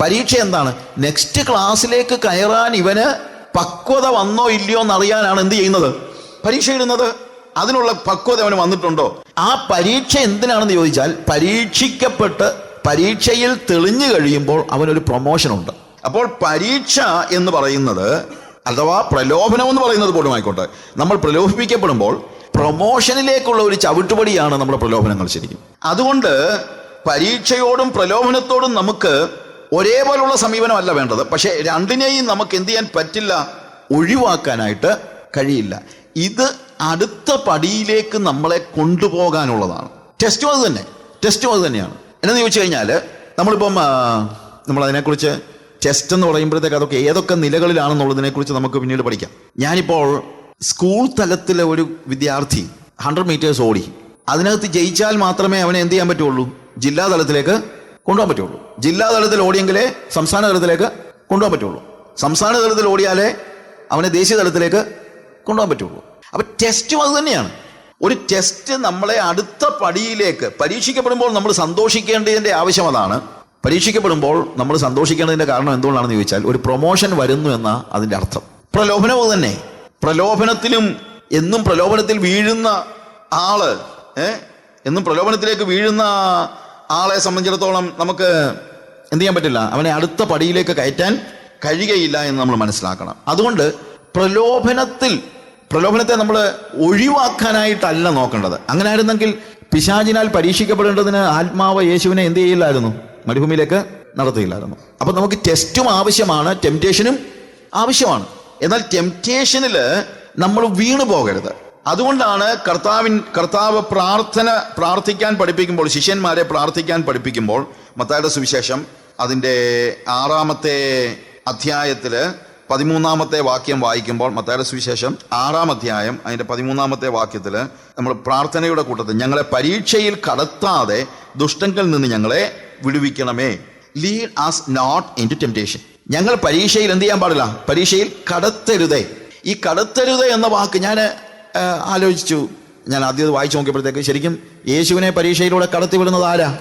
പരീക്ഷ എന്താണ്? നെക്സ്റ്റ് ക്ലാസ്സിലേക്ക് കയറാൻ ഇവന് പക്വത വന്നോ ഇല്ലയോ എന്നറിയാനാണ് എന്ത് ചെയ്യുന്നത്? പരീക്ഷ ഇടുന്നത് അതിനുള്ള പക്വത അവന് വന്നിട്ടുണ്ടോ? ആ പരീക്ഷ എന്തിനാണെന്ന് ചോദിച്ചാൽ പരീക്ഷിക്കപ്പെട്ട് പരീക്ഷയിൽ തെളിഞ്ഞു കഴിയുമ്പോൾ അവനൊരു പ്രൊമോഷൻ ഉണ്ട്. അപ്പോൾ പരീക്ഷ എന്ന് പറയുന്നത് അഥവാ പ്രലോഭനം എന്ന് പറയുന്നത് പോലും ആയിക്കോട്ടെ. നമ്മൾ പ്രലോഭിപ്പിക്കപ്പെടുമ്പോൾ പ്രൊമോഷനിലേക്കുള്ള ഒരു ചവിട്ടുപടിയാണ് നമ്മുടെ പ്രലോഭനങ്ങൾ ശരിക്കും. അതുകൊണ്ട് പരീക്ഷയോടും പ്രലോഭനത്തോടും നമുക്ക് ഒരേപോലുള്ള സമീപനമല്ല വേണ്ടത്. പക്ഷേ രണ്ടിനെയും നമുക്ക് എന്ത് ചെയ്യാൻ പറ്റില്ല ഒഴിവാക്കാനായിട്ട് കഴിയില്ല. ഇത് അടുത്ത പടിയിലേക്ക് നമ്മളെ കൊണ്ടുപോകാനുള്ളതാണ്. ടെസ്റ്റും അത് തന്നെ ടെസ്റ്റും അത് തന്നെയാണ് എന്നു ചോദിച്ചു കഴിഞ്ഞാൽ നമ്മളിപ്പം നമ്മളതിനെക്കുറിച്ച് ടെസ്റ്റ് എന്ന് പറയുമ്പോഴത്തേക്ക് അതൊക്കെ ഏതൊക്കെ നിലകളിലാണെന്നുള്ളതിനെക്കുറിച്ച് നമുക്ക് പിന്നീട് പഠിക്കാം. ഞാനിപ്പോൾ സ്കൂൾ തലത്തിലെ ഒരു വിദ്യാർത്ഥി ഹൺഡ്രഡ് മീറ്റേഴ്സ് ഓടി. അതിനകത്ത് ജയിച്ചാൽ മാത്രമേ അവനെ എന്ത് ചെയ്യാൻ പറ്റുള്ളൂ? ജില്ലാ തലത്തിലേക്ക് കൊണ്ടുപോകാൻ പറ്റുള്ളൂ. ജില്ലാ തലത്തിൽ ഓടിയെങ്കിലേ സംസ്ഥാന തലത്തിലേക്ക് കൊണ്ടുപോകാൻ പറ്റുള്ളൂ. സംസ്ഥാന തലത്തിൽ ഓടിയാലേ അവനെ ദേശീയ തലത്തിലേക്ക് കൊണ്ടുപോകാൻ പറ്റുള്ളൂ. അപ്പൊ ടെസ്റ്റും അത് തന്നെയാണ്. ഒരു ടെസ്റ്റ് നമ്മളെ അടുത്ത പടിയിലേക്ക് പരീക്ഷിക്കപ്പെടുമ്പോൾ നമ്മൾ സന്തോഷിക്കേണ്ടതിന്റെ ആവശ്യം അതാണ്. പരീക്ഷിക്കപ്പെടുമ്പോൾ നമ്മൾ സന്തോഷിക്കേണ്ടതിന്റെ കാരണം എന്തുകൊണ്ടാണെന്ന് ചോദിച്ചാൽ ഒരു പ്രൊമോഷൻ വരുന്നു എന്ന അതിന്റെ അർത്ഥം. പ്രലോഭനവും തന്നെ. പ്രലോഭനത്തിലും എന്നും പ്രലോഭനത്തിൽ വീഴുന്ന ആൾ ഏഹ് എന്നും പ്രലോഭനത്തിലേക്ക് വീഴുന്ന ആളെ സംബന്ധിച്ചിടത്തോളം നമുക്ക് എന്ത് ചെയ്യാൻ പറ്റില്ല. അവനെ അടുത്ത പടിയിലേക്ക് കയറ്റാൻ കഴിയുകയില്ല എന്ന് നമ്മൾ മനസ്സിലാക്കണം. അതുകൊണ്ട് പ്രലോഭനത്തിൽ പ്രലോഭനത്തെ നമ്മൾ ഒഴിവാക്കാനായിട്ടല്ല നോക്കേണ്ടത്. അങ്ങനെ ആയിരുന്നെങ്കിൽ പിശാചിനാൽ പരീക്ഷിക്കപ്പെടേണ്ടതിന് ആത്മാവ് യേശുവിനെ എന്ത് ചെയ്യില്ലായിരുന്നു? മരുഭൂമിയിലേക്ക് നടത്തിയില്ലായിരുന്നു അപ്പൊ നമുക്ക് ടെസ്റ്റും ആവശ്യമാണ് ടെംപ്റ്റേഷനും ആവശ്യമാണ്. എന്നാൽ ടെംപ്റ്റേഷനിൽ നമ്മൾ വീണു പോകരുത് അതുകൊണ്ടാണ് കർത്താവിൻ കർത്താവ് പ്രാർത്ഥന പ്രാർത്ഥിക്കാൻ പഠിപ്പിക്കുമ്പോൾ ശിഷ്യന്മാരെ പ്രാർത്ഥിക്കാൻ പഠിപ്പിക്കുമ്പോൾ മത്തായുടെ സുവിശേഷം അതിന്റെ ആറാമത്തെ അധ്യായത്തിൽ പതിമൂന്നാമത്തെ വാക്യം വായിക്കുമ്പോൾ മത്തായുടെ സുവിശേഷം ആറാം അധ്യായം അതിന്റെ പതിമൂന്നാമത്തെ വാക്യത്തിൽ നമ്മൾ പ്രാർത്ഥനയുടെ കൂട്ടത്തിൽ ഞങ്ങളെ പരീക്ഷയിൽ കടത്താതെ ദുഷ്ടങ്ങളിൽ നിന്ന് ഞങ്ങളെ വിടുവിക്കണമേ. Lead us not into temptation ഞങ്ങൾ പരീക്ഷയിൽ എന്ത് ചെയ്യാൻ പാടില്ല? പരീക്ഷയിൽ കടത്തരുതേ. ഈ കടത്തരുത് എന്ന വാക്ക് ഞാൻ ആലോചിച്ചു. ഞാൻ ആദ്യം അത് വായിച്ചു നോക്കിയപ്പോഴത്തേക്ക് ശരിക്കും യേശുവിനെ പരീക്ഷയിലൂടെ കടത്തി വിടുന്നത് ആരാ?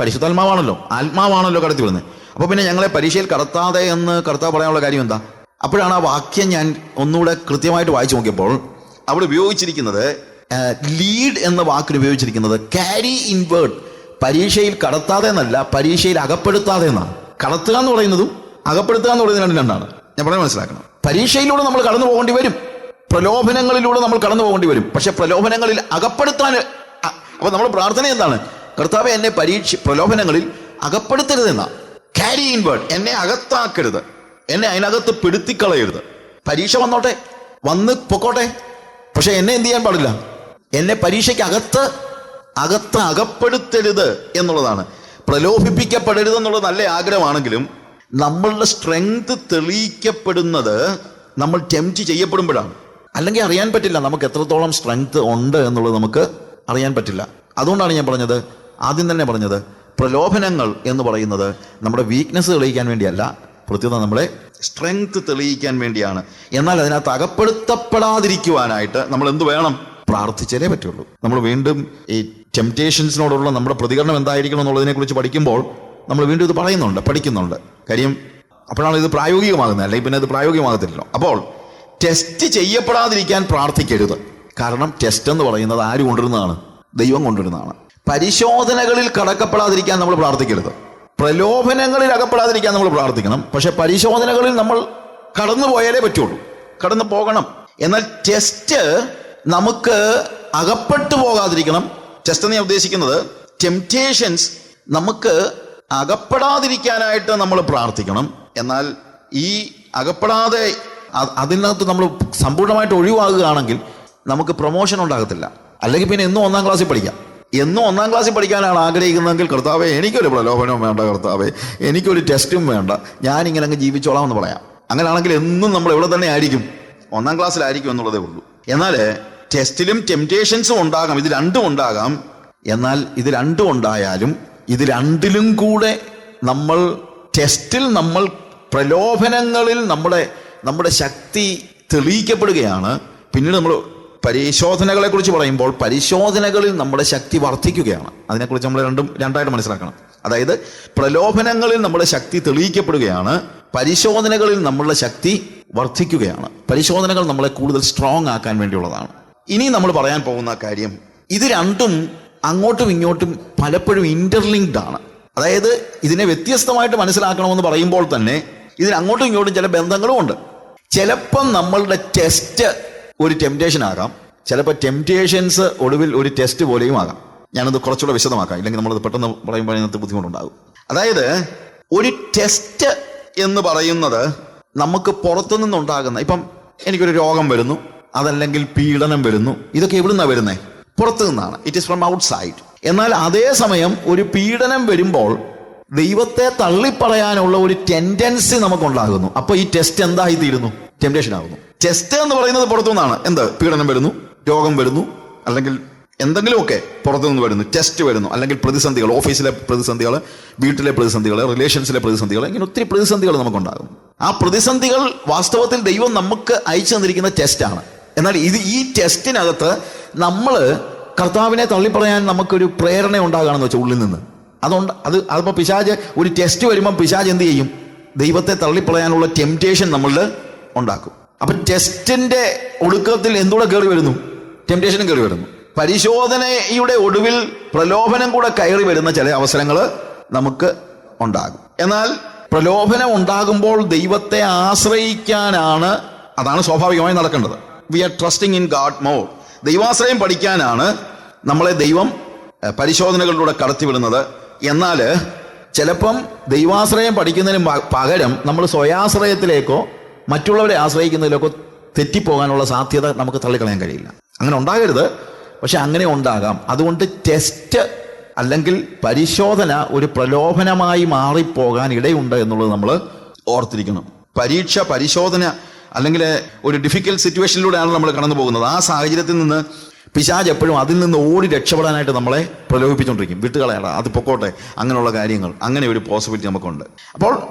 പരിശുദ്ധാത്മാവാണല്ലോ. ആത്മാവാണല്ലോ കടത്തി വിടുന്നത് അപ്പൊ പിന്നെ ഞങ്ങളെ പരീക്ഷയിൽ കടത്താതെ എന്ന് കർത്താവ് പറയാനുള്ള കാര്യം എന്താ? അപ്പോഴാണ് ആ വാക്യം ഞാൻ ഒന്നുകൂടെ കൃത്യമായിട്ട് വായിച്ചു നോക്കിയപ്പോൾ അവിടെ ഉപയോഗിച്ചിരിക്കുന്നത് ലീഡ് എന്ന വാക്കിന് ഉപയോഗിച്ചിരിക്കുന്നത് ക്യാരി ഇൻവേർട്ട് പരീക്ഷയിൽ കടത്താതെ എന്നല്ല പരീക്ഷയിൽ അകപ്പെടുത്താതെ എന്നാണ്. കടത്തുക എന്ന് പറയുന്നതും അകപ്പെടുത്തുക എന്ന് പറയുന്നത് രണ്ടും രണ്ടാണ്. ഞാൻ പറയാൻ മനസ്സിലാക്കണം. പരീക്ഷയിലൂടെ നമ്മൾ കടന്നു പോകേണ്ടി വരും. പ്രലോഭനങ്ങളിലൂടെ നമ്മൾ കടന്നു പോകേണ്ടി വരും. പക്ഷെ പ്രലോഭനങ്ങളിൽ അകപ്പെടുത്താൻ അപ്പൊ നമ്മൾ പ്രാർത്ഥന എന്താണ്? കർത്താവ് എന്നെ പരീക്ഷ പ്രലോഭനങ്ങളിൽ അകപ്പെടുത്തരുതെന്ന. ക്യാരി ഇൻവേർഡ് എന്നെ അകത്താക്കരുത്. എന്നെ അതിനകത്ത് പിടുത്തിക്കളയരുത്. പരീക്ഷ വന്നോട്ടെ. വന്ന് പൊക്കോട്ടെ. പക്ഷെ എന്നെ എന്ത് ചെയ്യാൻ പാടില്ല? എന്നെ പരീക്ഷയ്ക്ക് അകത്ത് അകത്ത് അകപ്പെടുത്തരുത് എന്നുള്ളതാണ്. പ്രലോഭിപ്പിക്കപ്പെടരുത് എന്നുള്ള നല്ല ആഗ്രഹമാണെങ്കിലും നമ്മളുടെ സ്ട്രെങ്ത് തെളിയിക്കപ്പെടുന്നത് നമ്മൾ ടെംപ്റ്റ് ചെയ്യപ്പെടുമ്പോഴാണ്. അല്ലെങ്കിൽ അറിയാൻ പറ്റില്ല നമുക്ക് എത്രത്തോളം സ്ട്രെങ്ത് ഉണ്ട് എന്നുള്ളത് നമുക്ക് അറിയാൻ പറ്റില്ല. അതുകൊണ്ടാണ് ഞാൻ പറഞ്ഞത് ആദ്യം തന്നെ പറഞ്ഞത് പ്രലോഭനങ്ങൾ എന്ന് പറയുന്നത് നമ്മുടെ വീക്ക്നെസ് തെളിയിക്കാൻ വേണ്ടിയല്ല പ്രത്യേകത നമ്മളെ സ്ട്രെങ്ത് തെളിയിക്കാൻ വേണ്ടിയാണ്. എന്നാൽ അതിനകത്ത് അകപ്പെടുത്തപ്പെടാതിരിക്കുവാനായിട്ട് നമ്മൾ എന്ത് വേണം? പ്രാർത്ഥിച്ചാലേ പറ്റുള്ളൂ. നമ്മൾ വീണ്ടും ഈ ടെംപ്റ്റേഷൻസിനോടുള്ള നമ്മുടെ പ്രതികരണം എന്തായിരിക്കണം എന്നുള്ളതിനെ കുറിച്ച് പഠിക്കുമ്പോൾ നമ്മൾ വീണ്ടും ഇത് പറയുന്നുണ്ട് പഠിക്കുന്നുണ്ട്. കാര്യം അപ്പോഴാണ് ഇത് പ്രായോഗികമാകുന്നത് അല്ലെങ്കിൽ പിന്നെ ഇത് പ്രായോഗികമാകത്തില്ലല്ലോ. അപ്പോൾ ടെസ്റ്റ് ചെയ്യപ്പെടാതിരിക്കാൻ പ്രാർത്ഥിക്കരുത്. കാരണം ടെസ്റ്റ് എന്ന് പറയുന്നത് ആര് കൊണ്ടുവരുന്നതാണ്? ദൈവം കൊണ്ടുവരുന്നതാണ്. പരിശോധനകളിൽ കടക്കപ്പെടാതിരിക്കാൻ നമ്മൾ പ്രാർത്ഥിക്കരുത്. പ്രലോഭനങ്ങളിൽ അകപ്പെടാതിരിക്കാൻ നമ്മൾ പ്രാർത്ഥിക്കണം. പക്ഷെ പരിശോധനകളിൽ നമ്മൾ കടന്നു പോയാലേ പറ്റുള്ളൂ. കടന്നു പോകണം. എന്നാൽ ടെസ്റ്റ് നമുക്ക് അകപ്പെട്ടു പോകാതിരിക്കണം. ടെസ്റ്റ് എന്ന് ഞാൻ ഉദ്ദേശിക്കുന്നത് ടെംപ്റ്റേഷൻസ് നമുക്ക് അകപ്പെടാതിരിക്കാനായിട്ട് നമ്മൾ പ്രാർത്ഥിക്കണം. എന്നാൽ ഈ അകപ്പെടാതെ അതിനകത്ത് നമ്മൾ സമ്പൂർണമായിട്ട് ഒഴിവാകുകയാണെങ്കിൽ നമുക്ക് പ്രൊമോഷൻ ഉണ്ടാകത്തില്ല. അല്ലെങ്കിൽ പിന്നെ എന്നും ഒന്നാം ക്ലാസ്സിൽ പഠിക്കാം. എന്നും ഒന്നാം ക്ലാസ്സിൽ പഠിക്കാനാണ് ആഗ്രഹിക്കുന്നതെങ്കിൽ കർത്താവെ എനിക്കൊരു പ്രലോഭനവും വേണ്ട കർത്താവെ. എനിക്കൊരു ടെസ്റ്റും വേണ്ട. ഞാനിങ്ങനെ അങ്ങ് ജീവിച്ചോളാം എന്ന് പറയാം. അങ്ങനെയാണെങ്കിൽ എന്നും നമ്മൾ എവിടെ തന്നെ ആയിരിക്കും? ഒന്നാം ക്ലാസ്സിലായിരിക്കും എന്നുള്ളതേ ഉള്ളൂ. എന്നാൽ ടെസ്റ്റിലും ടെംറ്റേഷൻസും ഉണ്ടാകാം. ഇത് രണ്ടും ഉണ്ടാകാം. എന്നാൽ ഇത് രണ്ടും ഉണ്ടായാലും ഇത് രണ്ടിലും കൂടെ നമ്മൾ ടെസ്റ്റിൽ നമ്മൾ പ്രലോഭനങ്ങളിൽ നമ്മുടെ നമ്മുടെ ശക്തി തെളിയിക്കപ്പെടുകയാണ്. പിന്നീട് നമ്മൾ പരിശോധനകളെ കുറിച്ച് പറയുമ്പോൾ പരിശോധനകളിൽ നമ്മുടെ ശക്തി വർദ്ധിക്കുകയാണ്. അതിനെക്കുറിച്ച് നമ്മൾ രണ്ടും രണ്ടായിട്ട് മനസ്സിലാക്കണം. അതായത് പ്രലോഭനങ്ങളിൽ നമ്മുടെ ശക്തി തെളിയിക്കപ്പെടുകയാണ് പരിശോധനകളിൽ നമ്മളുടെ ശക്തി വർദ്ധിക്കുകയാണ്. പരിശോധനകൾ നമ്മളെ കൂടുതൽ സ്ട്രോങ് ആക്കാൻ വേണ്ടിയുള്ളതാണ്. ഇനി നമ്മൾ പറയാൻ പോകുന്ന കാര്യം ഇത് രണ്ടും അങ്ങോട്ടും ഇങ്ങോട്ടും പലപ്പോഴും ഇന്റർലിങ്ക്ഡ് ആണ്. അതായത് ഇതിനെ വ്യത്യസ്തമായിട്ട് മനസ്സിലാക്കണമെന്ന് പറയുമ്പോൾ തന്നെ ഇതിന് അങ്ങോട്ടും ഇങ്ങോട്ടും ചില ബന്ധങ്ങളും ഉണ്ട്. ചിലപ്പം നമ്മളുടെ ടെസ്റ്റ് ഒരു ടെംപ്റ്റേഷൻ ആകാം. ചിലപ്പോൾ ടെംപ്റ്റേഷൻസ് ഒടുവിൽ ഒരു ടെസ്റ്റ് പോലെയും ആകാം. ഞാനത് കുറച്ചുകൂടെ വിശദമാക്കാം. ഇല്ലെങ്കിൽ നമ്മളത് പെട്ടെന്ന് പറയുമ്പോൾ അതിനകത്ത് ബുദ്ധിമുട്ടുണ്ടാകും. അതായത് ഒരു ടെസ്റ്റ് എന്ന് പറയുന്നത് നമുക്ക് പുറത്തു നിന്നുണ്ടാകുന്ന ഇപ്പം എനിക്കൊരു രോഗം വരുന്നു. അതല്ലെങ്കിൽ പീഡനം വരുന്നു. ഇതൊക്കെ എവിടുന്നാണ് വരുന്നത് പുറത്തു നിന്നാണ് it is from outside എന്നാൽ അതേസമയം ഒരു പീഡനം വരുമ്പോൾ ദൈവത്തെ തള്ളിപ്പറയാനുള്ള ഒരു ടെൻഡൻസി നമുക്കുണ്ടാകുന്നു. അപ്പൊ ഈ ടെസ്റ്റ് എന്തായി തീരുന്നു ടെംപ്റ്റേഷൻ ആകുന്നു. ടെസ്റ്റ് എന്ന് പറയുന്നത് പുറത്തു നിന്നാണ് എന്ത്? പീഡനം വരുന്നു രോഗം വരുന്നു അല്ലെങ്കിൽ എന്തെങ്കിലുമൊക്കെ പുറത്തു നിന്ന് വരുന്നു. ടെസ്റ്റ് വരുന്നു. അല്ലെങ്കിൽ പ്രതിസന്ധികൾ ഓഫീസിലെ പ്രതിസന്ധികൾ വീട്ടിലെ പ്രതിസന്ധികൾ റിലേഷൻസിലെ പ്രതിസന്ധികൾ ഇങ്ങനെ ഒത്തിരി പ്രതിസന്ധികൾ നമുക്കുണ്ടാകും ആ പ്രതിസന്ധികൾ വാസ്തവത്തിൽ ദൈവം നമുക്ക് അയച്ചു തന്നിരിക്കുന്ന ടെസ്റ്റാണ് എന്നാൽ ഇത് ഈ ടെസ്റ്റിനകത്ത് നമ്മൾ കർത്താവിനെ തള്ളിപ്പറയാൻ നമുക്കൊരു പ്രേരണ ഉണ്ടാകുകയാണെന്ന് വെച്ചാൽ ഉള്ളിൽ നിന്ന്. അതുകൊണ്ട് അത് അതിപ്പോൾ പിശാജ് ഒരു ടെസ്റ്റ് വരുമ്പം പിശാജ് എന്ത് ചെയ്യും? ദൈവത്തെ തള്ളിപ്പളയാനുള്ള ടെംപ്റ്റേഷൻ നമ്മൾ ഉണ്ടാക്കും. അപ്പൊ ടെസ്റ്റിന്റെ ഒടുക്കത്തിൽ എന്തുകൂടെ കയറി വരുന്നു? ടെംപ്റ്റേഷനും കയറി വരുന്നു. പരിശോധനയുടെ ഒടുവിൽ പ്രലോഭനം കൂടെ കയറി വരുന്ന ചില അവസരങ്ങൾ നമുക്ക് ഉണ്ടാകും. എന്നാൽ പ്രലോഭനം ഉണ്ടാകുമ്പോൾ ദൈവത്തെ ആശ്രയിക്കാനാണ് അതാണ് സ്വാഭാവികമായി നടക്കേണ്ടത്. We are trusting in God more ദൈവാശ്രയം പഠിക്കാനാണ് നമ്മളെ ദൈവം പരിശോധനകളിലൂടെ കടത്തിവിടുന്നത്. എന്നാൽ ചിലപ്പം ദൈവാശ്രയം പഠിക്കുന്നതിന് പകരം നമ്മൾ സ്വയാശ്രയത്തിലേക്കോ മറ്റുള്ളവരെ ആശ്രയിക്കുന്നതിലേക്കോ തെറ്റിപ്പോകാനുള്ള സാധ്യത നമുക്ക് തള്ളിക്കളയാൻ കഴിയില്ല. അങ്ങനെ ഉണ്ടാകരുത്. പക്ഷെ അങ്ങനെ ഉണ്ടാകാം. അതുകൊണ്ട് ടെസ്റ്റ് അല്ലെങ്കിൽ പരിശോധന ഒരു പ്രലോഭനമായി മാറിപ്പോകാൻ ഇടയുണ്ട് എന്നുള്ളത് നമ്മൾ ഓർത്തിരിക്കണം. പരീക്ഷ പരിശോധന അല്ലെങ്കിൽ ഒരു ഡിഫിക്കൽട്ട് സിറ്റുവേഷനിലൂടെയാണ് നമ്മൾ കടന്നു പോകുന്നത് ആ സാഹചര്യത്തിൽ നിന്ന് പിശാജ് എപ്പോഴും അതിൽ നിന്ന് ഓടി രക്ഷപ്പെടാനായിട്ട് നമ്മളെ പ്രലോഭിപ്പിച്ചുകൊണ്ടിരിക്കും. വിട്ടുകളയാണ് അത് പൊക്കോട്ടെ. അങ്ങനെയുള്ള കാര്യങ്ങൾ. അങ്ങനെ ഒരു പോസിബിലിറ്റി നമുക്കുണ്ട്. അപ്പോൾ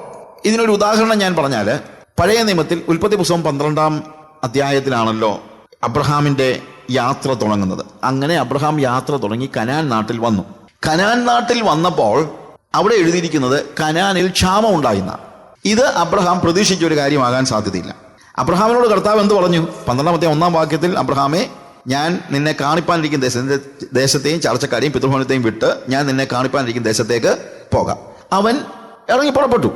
ഇതിനൊരു ഉദാഹരണം ഞാൻ പറഞ്ഞാൽ പഴയ നിയമത്തിൽ ഉൽപ്പത്തി പുസ്തകം പന്ത്രണ്ടാം അധ്യായത്തിലാണല്ലോ അബ്രഹാമിന്റെ യാത്ര തുടങ്ങുന്നത്. അങ്ങനെ അബ്രഹാം യാത്ര തുടങ്ങി കനാൻ നാട്ടിൽ വന്നു. കനാൻ നാട്ടിൽ വന്നപ്പോൾ അവിടെ എഴുതിയിരിക്കുന്നത് കനാനിൽ ക്ഷാമം ഉണ്ടായിരുന്ന ഇത് അബ്രഹാം പ്രതീക്ഷിച്ച ഒരു കാര്യമാകാൻ സാധ്യതയില്ല. അബ്രഹാമിനോട് കർത്താവ് എന്ത് പറഞ്ഞു? പന്ത്രണ്ടാമത്തെ ഒന്നാം വാക്യത്തിൽ അബ്രഹാമെ ഞാൻ നിന്നെ കാണിപ്പാനിരിക്കുന്ന ദേശത്തെ ദേശത്തെയും ചർച്ചക്കാരെയും പിതൃഭവനത്തെയും വിട്ട് ഞാൻ നിന്നെ കാണിപ്പാനിരിക്കുന്ന ദേശത്തേക്ക് പോകാം. അവൻ ഇറങ്ങി പുറപ്പെട്ടു.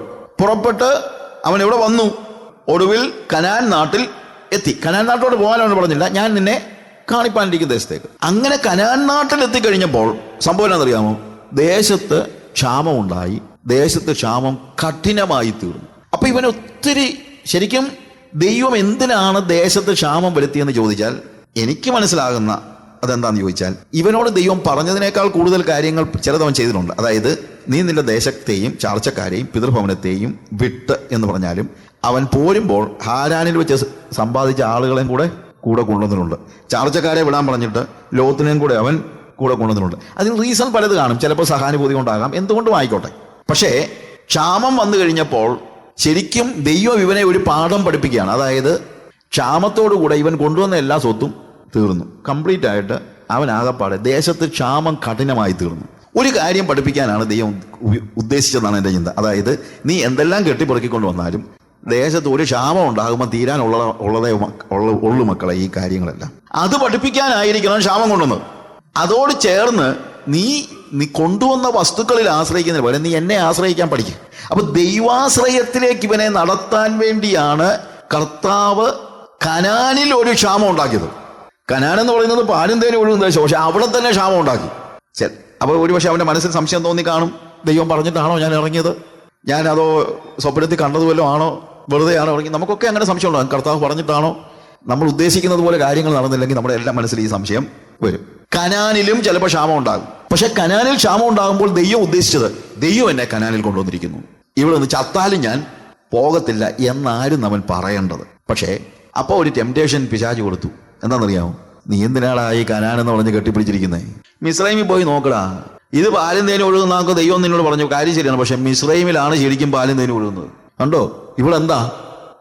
പുറപ്പെട്ട് അവൻ എവിടെ വന്നു. ഒടുവിൽ കനാൻ നാട്ടിൽ എത്തി. കനാൻ നാട്ടിലോട്ട് അവൻ പറഞ്ഞില്ല. ഞാൻ നിന്നെ കാണിപ്പാനിരിക്കുന്ന ദേശത്തേക്ക്. അങ്ങനെ കനാൻ നാട്ടിൽ എത്തിക്കഴിഞ്ഞപ്പോൾ സംഭവം എന്താണെന്നറിയാമോ? ദേശത്ത് ക്ഷാമമുണ്ടായി. ദേശത്ത് ക്ഷാമം കഠിനമായി തീർന്നു. അപ്പൊ ഇവൻ ഒത്തിരി ശരിക്കും ദൈവം എന്തിനാണ് ദേശത്ത് ക്ഷാമം വരുത്തിയെന്ന് ചോദിച്ചാൽ എനിക്ക് മനസ്സിലാകുന്ന അതെന്താന്ന് ചോദിച്ചാൽ ഇവനോട് ദൈവം പറഞ്ഞതിനേക്കാൾ കൂടുതൽ കാര്യങ്ങൾ ചിലതവൻ ചെയ്തിട്ടുണ്ട്. അതായത് നീ നിന്റെ ദേശത്തെയും ചാർച്ചക്കാരെയും പിതൃഭവനത്തെയും വിട്ട് എന്ന് പറഞ്ഞാലും അവൻ പോരുമ്പോൾ ഹാരാനിൽ വെച്ച് സമ്പാദിച്ച ആളുകളെയും കൂടെ കൂടെ കൊണ്ടുവന്നിട്ടുണ്ട്. ചാർച്ചക്കാരെ വിടാൻ പറഞ്ഞിട്ട് ലോകത്തിനെയും കൂടെ അവൻ കൂടെ കൊണ്ടുവന്നിട്ടുണ്ട്. അതിന് റീസൺ പലത് കാണും. ചിലപ്പോൾ സഹാനുഭൂതി കൊണ്ടാകാം. എന്തുകൊണ്ടും ആയിക്കോട്ടെ. പക്ഷേ ക്ഷാമം വന്നു കഴിഞ്ഞപ്പോൾ ശരിക്കും ദൈവം ഇവനെ ഒരു പാഠം പഠിപ്പിക്കുകയാണ്. അതായത് ക്ഷാമത്തോടുകൂടെ ഇവൻ കൊണ്ടുവന്ന എല്ലാ സ്വത്തും തീർന്നു. കംപ്ലീറ്റ് ആയിട്ട് അവൻ ആകപ്പാടെ ദേശത്ത് ക്ഷാമം കഠിനമായി തീർന്നു. ഒരു കാര്യം പഠിപ്പിക്കാനാണ് ദൈവം ഉദ്ദേശിച്ചതാണ് എന്റെ ചിന്ത. അതായത് നീ എന്തെല്ലാം കെട്ടിപ്പുറക്കിക്കൊണ്ട് വന്നാലും ദേശത്ത് ഒരു ക്ഷാമം ഉണ്ടാകുമ്പോൾ തീരാനുള്ള ഉള്ളതേ ഉള്ള- മക്കളെ ഈ കാര്യങ്ങളെല്ലാം. അത് പഠിപ്പിക്കാനായിരിക്കണം ക്ഷാമം കൊണ്ടുവന്നത്. അതോട് ചേർന്ന് നീ നീ കൊണ്ടുവന്ന വസ്തുക്കളിൽ ആശ്രയിക്കുന്നതിന് പകരം നീ എന്നെ ആശ്രയിക്കാൻ പഠിക്കും. അപ്പൊ ദൈവാശ്രയത്തിലേക്ക് ഇവനെ നടത്താൻ വേണ്ടിയാണ് കർത്താവ് കനാനിൽ ഒരു ക്ഷാമം ഉണ്ടാക്കിയത്. കനാൻ എന്ന് പറയുന്നത് പാലും തേനും ഒഴുകുന്ന ദേശം പക്ഷെ അവിടെ തന്നെ ക്ഷാമം ഉണ്ടാക്കി. ശരി അപ്പോൾ ഒരുപക്ഷെ അവന്റെ മനസ്സിൽ സംശയം തോന്നി കാണും. ദൈവം പറഞ്ഞിട്ടാണോ ഞാൻ ഇറങ്ങിയത്? ഞാൻ അതോ സ്വപ്നത്തിൽ വല്ലതും ആണോ? വെറുതെ ആണോ ഇറങ്ങി നമുക്കൊക്കെ അങ്ങനെ സംശയം ഉണ്ടാകും കർത്താവ് പറഞ്ഞിട്ടാണോ? നമ്മൾ ഉദ്ദേശിക്കുന്നത് പോലെ കാര്യങ്ങൾ നടന്നില്ലെങ്കിൽ നമ്മുടെ എല്ലാ മനസ്സിൽ ഈ സംശയം വരും. കനാനിലും ചിലപ്പോൾ ക്ഷാമം ഉണ്ടാകും. പക്ഷെ കനാനിൽ ക്ഷാമം ഉണ്ടാകുമ്പോൾ ദൈവം ഉദ്ദേശിച്ചത് ദൈവം എന്നെ കനാനിൽ കൊണ്ടുവന്നിരിക്കുന്നു. ഇവിടെ നിന്ന് ചത്താലും ഞാൻ പോകത്തില്ല എന്നാരും അവൻ പറയേണ്ടത്. പക്ഷേ അപ്പോൾ ഒരു ടെംപ്റ്റേഷൻ പിശാച് കൊടുത്തു. എന്താണെന്നറിയാമോ നീ എന്തിനാടാ ഈ കനാൻ എന്ന് പറഞ്ഞ് കെട്ടിപ്പിടിച്ചിരിക്കുന്നത് മിസ്രൈമിൽ പോയി നോക്കടാ. ഇത് പാലും തേനും ഒഴുകുന്ന നമുക്ക് ദൈവം നിന്നോട് പറഞ്ഞു കാര്യം ശരിയാണ് പക്ഷെ മിസ്രൈമിലാണ് ശരിക്കും പാലും തേനും ഒഴുകുന്നത്. കണ്ടോ? ഇവിടെ എന്താ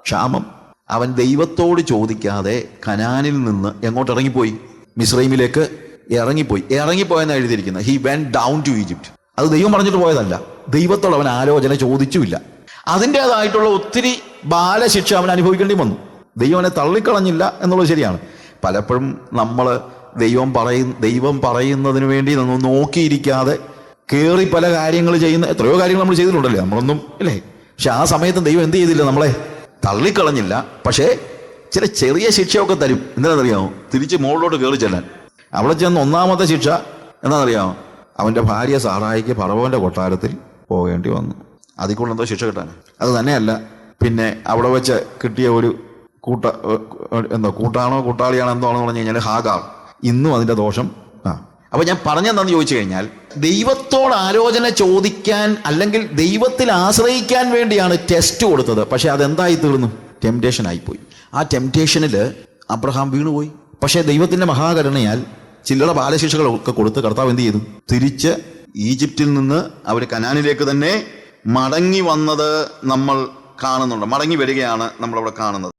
ക്ഷാമം. അവൻ ദൈവത്തോട് ചോദിക്കാതെ കനാനിൽ നിന്ന് എങ്ങോട്ട് ഇറങ്ങിപ്പോയി? മിസ്രൈമിലേക്ക് ഇറങ്ങിപ്പോയി. ഇറങ്ങിപ്പോയെന്ന് എഴുതിയിരിക്കുന്നത്. He went down to Egypt അത് ദൈവം പറഞ്ഞിട്ട് പോയതല്ല. ദൈവത്തോട് അവൻ ആലോചന ചോദിച്ചുമില്ല. അതിന്റെതായിട്ടുള്ള ഒത്തിരി ബാലശിക്ഷ അവൻ അനുഭവിക്കേണ്ടി വന്നു. ദൈവം അവനെ തള്ളിക്കളഞ്ഞില്ല എന്നുള്ളത് ശരിയാണ്. പലപ്പോഴും നമ്മൾ ദൈവം പറയും ദൈവം പറയുന്നതിന് വേണ്ടി നമ്മൾ നോക്കിയിരിക്കാതെ കയറി പല കാര്യങ്ങൾ ചെയ്യുന്ന എത്രയോ കാര്യങ്ങൾ നമ്മൾ ചെയ്തിട്ടുണ്ടല്ലേ? നമ്മളൊന്നും അല്ലേ പക്ഷെ ആ സമയത്ത് ദൈവം എന്ത് ചെയ്തില്ല നമ്മളെ തള്ളിക്കളഞ്ഞില്ല. പക്ഷേ ചില ചെറിയ ശിക്ഷയൊക്കെ തരും. എന്താണെന്നറിയാമോ? തിരിച്ച് മുകളിലോട്ട് കയറി ചെല്ലാൻ. അവിടെ ചെന്ന് ഒന്നാമത്തെ ശിക്ഷ എന്താണെന്നറിയാമോ? അവന്റെ ഭാര്യ സാറായിക്ക് പറവന്റെ കൊട്ടാരത്തിൽ പോകേണ്ടി വന്നു. അതിൽ കൊണ്ട് എന്തോ ശിക്ഷ കിട്ടാൻ അത് തന്നെയല്ല. പിന്നെ അവിടെ വെച്ച് കിട്ടിയ ഒരു കൂട്ട എന്തോ കൂട്ടാണോ കൂട്ടാളിയാണോ എന്തോ ആണെന്ന് പറഞ്ഞു കഴിഞ്ഞാൽ ഹാഗാർ ഇന്നും അതിന്റെ ദോഷം ആ. അപ്പൊ ഞാൻ പറഞ്ഞെന്താന്ന് ചോദിച്ചു കഴിഞ്ഞാൽ ദൈവത്തോട് ആലോചന ചോദിക്കാൻ അല്ലെങ്കിൽ ദൈവത്തിൽ ആശ്രയിക്കാൻ വേണ്ടിയാണ് ടെസ്റ്റ് കൊടുത്തത്. പക്ഷെ അതെന്തായി തീർന്നു? ടെംപ്റ്റേഷൻ ആയിപ്പോയി. ആ ടെംപ്റ്റേഷനിൽ അബ്രഹാം വീണുപോയി. പക്ഷേ ദൈവത്തിന്റെ മഹാകരുണയാൽ ചില്ലറ ബാലശിക്ഷകളൊക്കെ കൊടുത്ത് കർത്താവ് എന്ത് ചെയ്തു? തിരിച്ച് ഈജിപ്തിൽ നിന്ന് അവർ കനാനിലേക്ക് തന്നെ മടങ്ങി വന്നത് നമ്മൾ കാണുന്നുണ്ട്. മടങ്ങി വരികയാണ് നമ്മളവിടെ കാണുന്നത്.